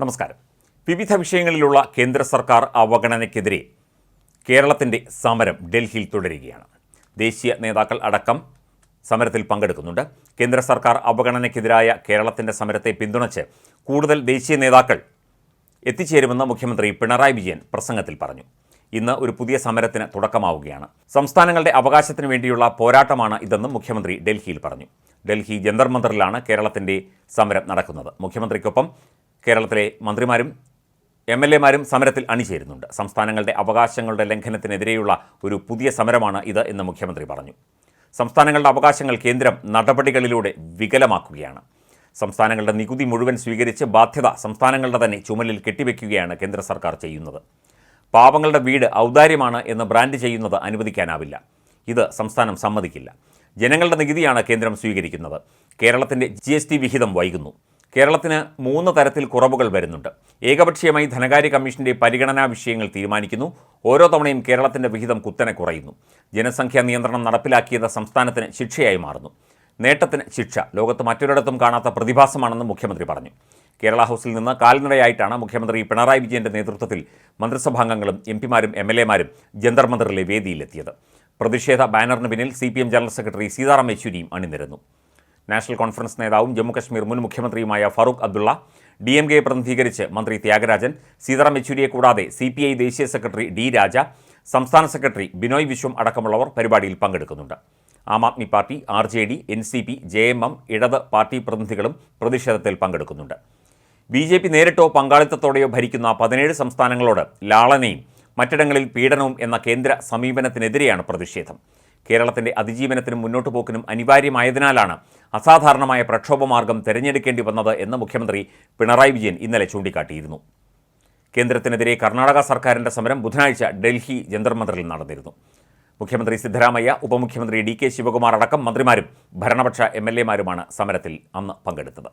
നമസ്കാരം. വിവിധ വിഷയങ്ങളിലുള്ള കേന്ദ്ര സർക്കാർ അവഗണനയ്ക്കെതിരെ കേരളത്തിന്റെ സമരം ഡൽഹിയിൽ തുടരുകയാണ്. ദേശീയ നേതാക്കൾ അടക്കം സമരത്തിൽ പങ്കെടുക്കുന്നുണ്ട്. കേന്ദ്ര സർക്കാർ അവഗണനയ്ക്കെതിരായ കേരളത്തിന്റെ സമരത്തെ പിന്തുണച്ച് കൂടുതൽ ദേശീയ നേതാക്കൾ എത്തിച്ചേരുമെന്ന് മുഖ്യമന്ത്രി പിണറായി വിജയൻ പ്രസംഗത്തിൽ പറഞ്ഞു. ഇന്ന് ഒരു പുതിയ സമരത്തിന് തുടക്കമാവുകയാണ്. സംസ്ഥാനങ്ങളുടെ അവകാശത്തിന് വേണ്ടിയുള്ള പോരാട്ടമാണ് ഇതെന്നും മുഖ്യമന്ത്രി ഡൽഹിയിൽ പറഞ്ഞു. ഡൽഹി ജന്തർ മന്ദറിലാണ് കേരളത്തിന്റെ സമരം നടക്കുന്നത്. മുഖ്യമന്ത്രിക്കൊപ്പം കേരളത്തിലെ മന്ത്രിമാരും എം എൽ എമാരും സമരത്തിൽ അണിചേരുന്നുണ്ട്. സംസ്ഥാനങ്ങളുടെ അവകാശങ്ങളുടെ ലംഘനത്തിനെതിരെയുള്ള ഒരു പുതിയ സമരമാണ് ഇത് എന്ന് മുഖ്യമന്ത്രി പറഞ്ഞു. സംസ്ഥാനങ്ങളുടെ അവകാശങ്ങൾ കേന്ദ്രം നടപടികളിലൂടെ വികലമാക്കുകയാണ്. സംസ്ഥാനങ്ങളുടെ നികുതി മുഴുവൻ സ്വീകരിച്ച് ബാധ്യത സംസ്ഥാനങ്ങളുടെ തന്നെ ചുമലിൽ കെട്ടിവെക്കുകയാണ് കേന്ദ്ര സർക്കാർ ചെയ്യുന്നത്. പാവങ്ങളുടെ വീട് ഔദാര്യമാണ് എന്ന് ബ്രാൻഡ് ചെയ്യുന്നത് അനുവദിക്കാനാവില്ല. ഇത് സംസ്ഥാനം സമ്മതിക്കില്ല. ജനങ്ങളുടെ നികുതിയാണ് കേന്ദ്രം സ്വീകരിക്കുന്നത്. കേരളത്തിന്റെ ജി വിഹിതം വൈകുന്നു. കേരളത്തിന് മൂന്ന് തരത്തിൽ കുറവുകൾ വരുന്നുണ്ട്. ഏകപക്ഷീയമായി ധനകാര്യ കമ്മീഷന്റെ പരിഗണനാ വിഷയങ്ങൾ തീരുമാനിക്കുന്നു. ഓരോ തവണയും കേരളത്തിന്റെ വിഹിതം കുത്തനെ കുറയുന്നു. ജനസംഖ്യാ നിയന്ത്രണം നടപ്പിലാക്കിയത് സംസ്ഥാനത്തിന് ശിക്ഷയായി മാറുന്നു. നേട്ടത്തിന് ശിക്ഷ. ലോകത്ത് മറ്റൊരിടത്തും കാണാത്ത പ്രതിഭാസമാണെന്ന് മുഖ്യമന്ത്രി പറഞ്ഞു. കേരള ഹൗസിൽ നിന്ന് കാൽനടയായിട്ടാണ് മുഖ്യമന്ത്രി പിണറായി വിജയന്റെ നേതൃത്വത്തിൽ മന്ത്രിസഭാംഗങ്ങളും എം പിമാരും എം എൽ എമാരും ജന്തർ മന്ദറിലെ വേദിയിലെത്തിയത്. പ്രതിഷേധ ബാനറിന് പിന്നിൽ C P M general secretary Sitaram യെച്ചൂരിയും അണിനിരന്നു. നാഷണൽ കോൺഫറൻസ് നേതാവും ജമ്മുകശ്മീർ മുൻ മുഖ്യമന്ത്രിയുമായ ഫറൂഖ് അബ്ദുള്ള ഡി എം കെയെ പ്രതിനിധീകരിച്ച് മന്ത്രി ത്യാഗരാജൻ സീതാറാം യെച്ചൂരിയെ കൂടാതെ സി പി ഐ ദേശീയ സെക്രട്ടറി ഡി രാജ സംസ്ഥാന സെക്രട്ടറി ബിനോയ് വിശ്വം അടക്കമുള്ളവർ പരിപാടിയിൽ പങ്കെടുക്കുന്നുണ്ട്. Aam Aadmi party R J D N C P J M M ഇടത് പാർട്ടി പ്രതിനിധികളും പ്രതിഷേധത്തിൽ പങ്കെടുക്കുന്നുണ്ട്. ബി ജെ പി നേരിട്ടോ പങ്കാളിത്തത്തോടെയോ ഭരിക്കുന്ന പതിനേഴ് സംസ്ഥാനങ്ങളോട് ലാളനയും മറ്റിടങ്ങളിൽ പീഡനവും എന്ന കേന്ദ്ര സമീപനത്തിനെതിരെയാണ് പ്രതിഷേധം. കേരളത്തിന്റെ അതിജീവനത്തിനും മുന്നോട്ടു പോക്കിനും അനിവാര്യമായതിനാലാണ് അസാധാരണമായ പ്രക്ഷോഭമാർഗം തെരഞ്ഞെടുക്കേണ്ടി വന്നത് എന്ന് മുഖ്യമന്ത്രി പിണറായി വിജയൻ ഇന്നലെ ചൂണ്ടിക്കാട്ടിയിരുന്നു. കേന്ദ്രത്തിനെതിരെ കർണാടക സർക്കാരിന്റെ സമരം ബുധനാഴ്ച ഡൽഹി ജന്തർ മന്ദറിൽ നടന്നിരുന്നു. മുഖ്യമന്ത്രി സിദ്ധരാമയ്യ ഉപമുഖ്യമന്ത്രി ഡി കെ ശിവകുമാർ അടക്കം മന്ത്രിമാരും ഭരണപക്ഷ എം എൽ എമാരുമാണ് സമരത്തിൽ അന്ന് പങ്കെടുത്തത്.